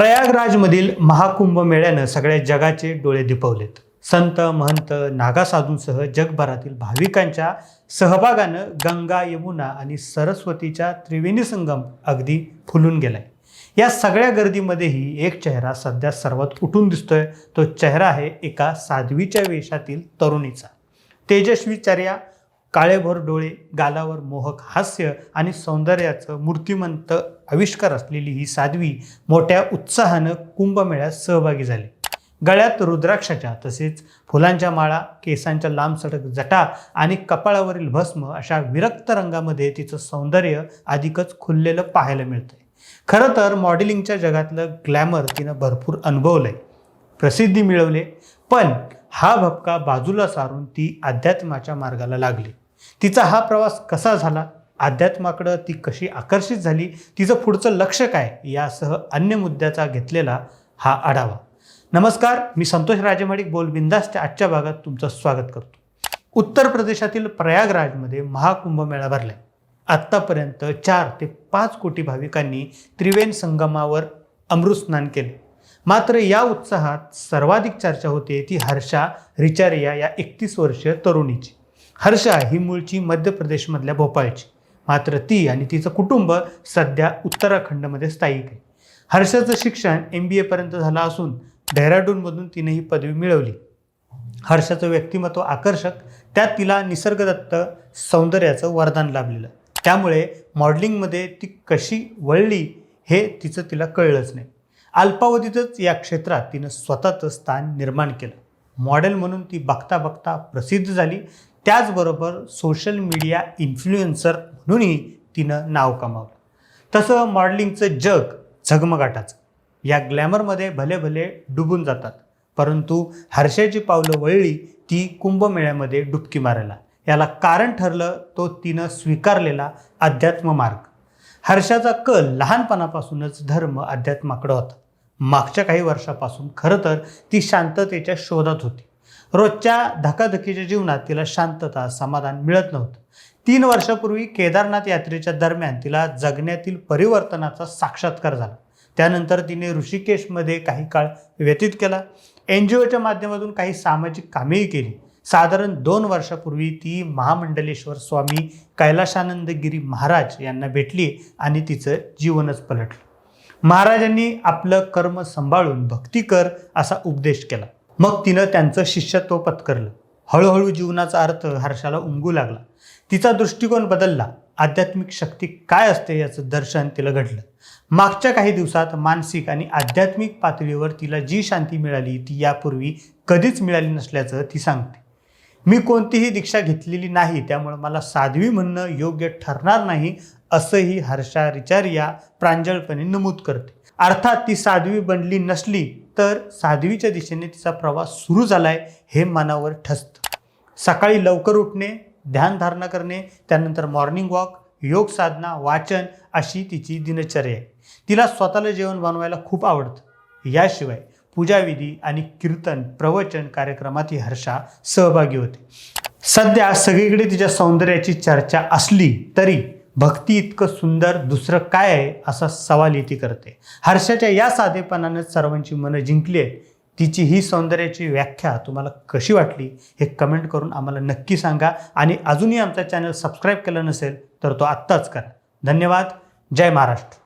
प्रयागराजमधील महाकुंभ मेळ्यानं सगळ्या जगाचे डोळे दिपवलेत. संत महंत नागा साधूंसह जगभरातील भाविकांच्या सहभागानं गंगा यमुना आणि सरस्वतीच्या त्रिवेणी संगम अगदी फुलून गेलाय. या सगळ्या गर्दीमध्येही एक चेहरा सध्या सर्वात उठून दिसतोय. तो चेहरा आहे एका साध्वीच्या वेशातील तरुणीचा. तेजस्वी चर्या काळेभोर डोळे गालावर मोहक हास्य आणि सौंदर्याचं मूर्तिमंत आविष्कार असलेली ही साध्वी मोठ्या उत्साहानं कुंभमेळ्यात सहभागी झाली. गळ्यात रुद्राक्षाच्या तसेच फुलांच्या माळा केसांच्या लांब सडक जटा आणि कपाळावरील भस्म अशा विरक्त रंगामध्ये तिचं सौंदर्य अधिकच खुललेलं पाहायला मिळतंय. खरं तर मॉडेलिंगच्या जगातलं ग्लॅमर तिनं भरपूर अनुभवलंय. प्रसिद्धी मिळवले पण हा भपका बाजूला सारून ती अध्यात्माच्या मार्गाला लागली. तिचा हा प्रवास कसा झाला? अध्यात्माकडं ती कशी आकर्षित झाली? तिचं पुढचं लक्ष काय? यासह अन्य मुद्द्याचा घेतलेला हा आढावा. नमस्कार मी संतोष राजेमाडिक बोल बिंदासच्या आजच्या भागात तुमचं स्वागत करतो. उत्तर प्रदेशातील प्रयागराजमध्ये महाकुंभ मेळा आहे आत्तापर्यंत चार ते पाच कोटी भाविकांनी त्रिवेण संगमावर अमृतस्नान केले. मात्र या उत्साहात सर्वाधिक चर्चा होते ती हर्षा रिचारिया या एकतीस वर्षीय तरुणीची. हर्षा ही मूळची मध्य प्रदेशमधल्या भोपाळची. मात्र ती आणि तिचं कुटुंब सध्या उत्तराखंडमध्ये स्थायिक आहे. हर्षाचं शिक्षण एम बी एपर्यंत झालं असून डेहराडूनमधून तिने ही पदवी मिळवली. हर्षाचं व्यक्तिमत्व आकर्षक त्यात तिला निसर्गदत्त सौंदर्याचं वरदान लाभलेलं. त्यामुळे मॉडेलिंगमध्ये ती कशी वळली हे तिचं तिला कळलंच नाही. अल्पावधीतच या क्षेत्रात तिनं स्वतःचं स्थान निर्माण केलं. मॉडेल म्हणून ती बघता बघता प्रसिद्ध झाली. त्याचबरोबर सोशल मीडिया इन्फ्लुएन्सर म्हणूनही तिनं नाव कमावलं. तसं मॉडेलिंगचं जग झगमगाटाचं. या ग्लॅमरमध्ये भले भले डुबून जातात परंतु हर्षाची पावलं वळली ती कुंभमेळ्यामध्ये डुबकी मारायला. याला कारण ठरलं तो तिनं स्वीकारलेला अध्यात्म मार्ग. हर्षाचा कल लहानपणापासूनच धर्म अध्यात्माकडं होता. मागच्या काही वर्षापासून खरं तर ती शांततेच्या शोधात होती. रोजच्या धकाधकीच्या जीवनात तिला शांतता समाधान मिळत नव्हतं. तीन वर्षापूर्वी केदारनाथ यात्रेच्या दरम्यान तिला जगण्यातील परिवर्तनाचा साक्षात्कार झाला. त्यानंतर तिने ऋषिकेशमध्ये काही काळ व्यतीत केला. एन जी ओच्या माध्यमातून काही सामाजिक कामेही केली. साधारण दोन वर्षापूर्वी ती महामंडलेश्वर स्वामी कैलाशानंद गिरी महाराज यांना भेटली आणि तिचं जीवनच पलटलं. महाराजांनी आपलं कर्म सांभाळून भक्ती कर असा उपदेश केला. मग तिनं त्यांचं शिष्यत्व पत्करलं. हळूहळू जीवनाचा अर्थ हर्षाला उमगू लागला. तिचा दृष्टिकोन बदलला. आध्यात्मिक शक्ती काय असते याचं दर्शन तिला घडलं. मागच्या काही दिवसात मानसिक आणि आध्यात्मिक पातळीवर तिला जी शांती मिळाली ती यापूर्वी कधीच मिळाली नसल्याचं ती सांगते. मी कोणतीही दीक्षा घेतलेली नाही त्यामुळे मला साध्वी म्हणणं योग्य ठरणार नाही असंही हर्षा रिचारिया प्रांजळपणे नमूद करते. अर्थात ती साध्वी बनली नसली तर साध्वीच्या दिशेने तिचा प्रवास सुरू झालाय हे मनावर ठसतं. सकाळी लवकर उठणे ध्यानधारणा करणे त्यानंतर मॉर्निंग वॉक योग साधना वाचन अशी तिची दिनचर्या आहे. तिला स्वतःला जेवण बनवायला खूप आवडतं. याशिवाय पूजाविधी आणि कीर्तन प्रवचन कार्यक्रमात ही हर्षा सहभागी होते. सध्या सगळीकडे तिच्या सौंदर्याची चर्चा असली तरी भक्ती इतकं सुंदर दुसरं काय आहे असा सवाल इथे करते. हर्षाच्या या साधेपणानं सर्वांची मनं जिंकली आहे तिची ही सौंदर्याची व्याख्या तुम्हाला कशी वाटली हे कमेंट करून आम्हाला नक्की सांगा. आणि अजूनही आमचा चॅनल सबस्क्राईब केलं नसेल तर तो आत्ताच करा. धन्यवाद. जय महाराष्ट्र.